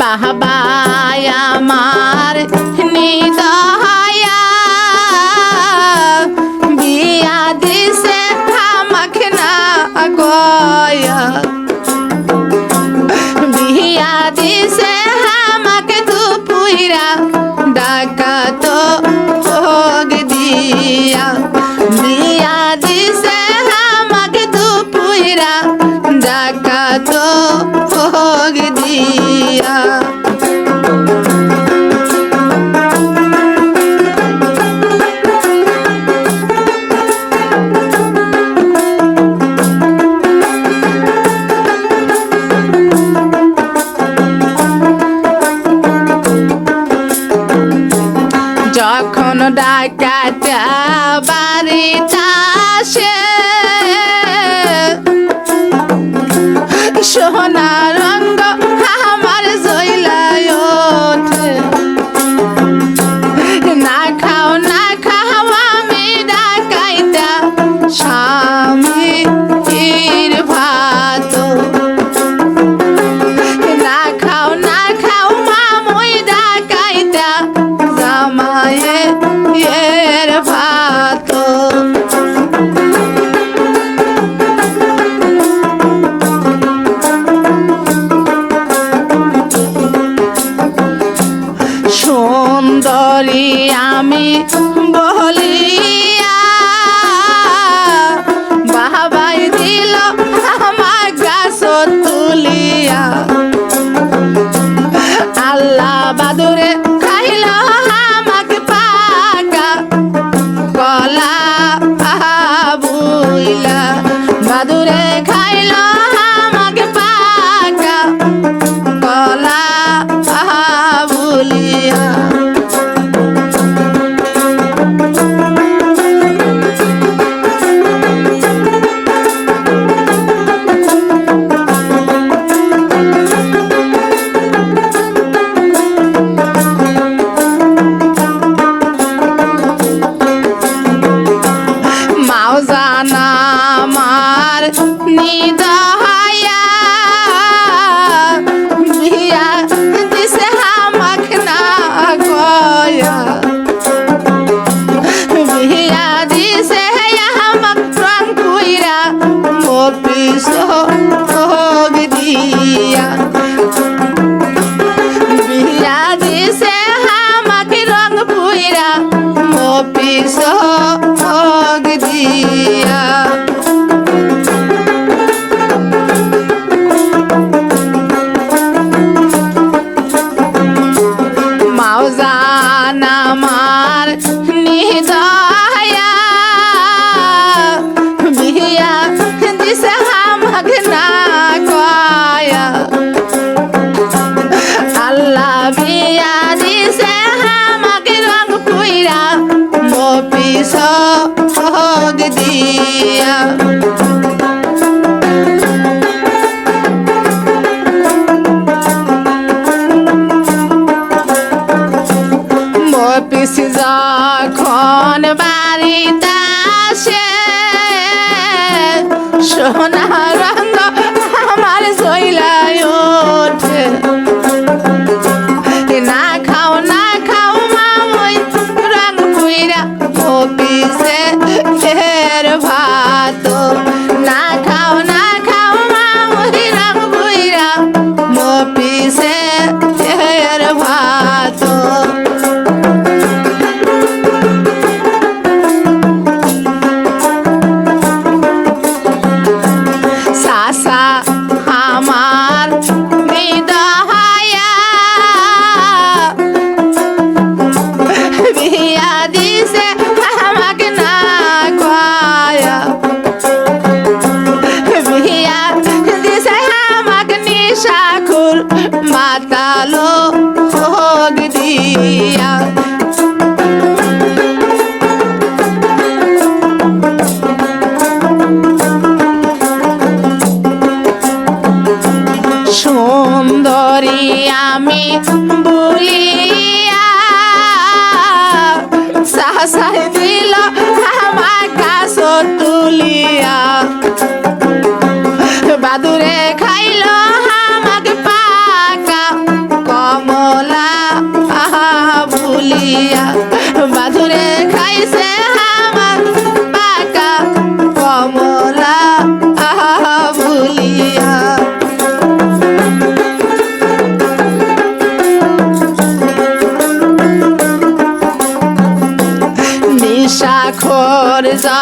বাহবায় আমার নিদহায়া। বিয়া দিছে খামাখনা গয়া। ডাকাটা বাড়িটা আসে সোনা আমি বলি so সহগ দিয়া পিস যা দিছে আমাকে না খায়া বিয়া দিছে আমাকে নিশাখুর মাতালো ভোগ দিয়া সুন্দরী আমি বলি hasar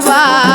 vai.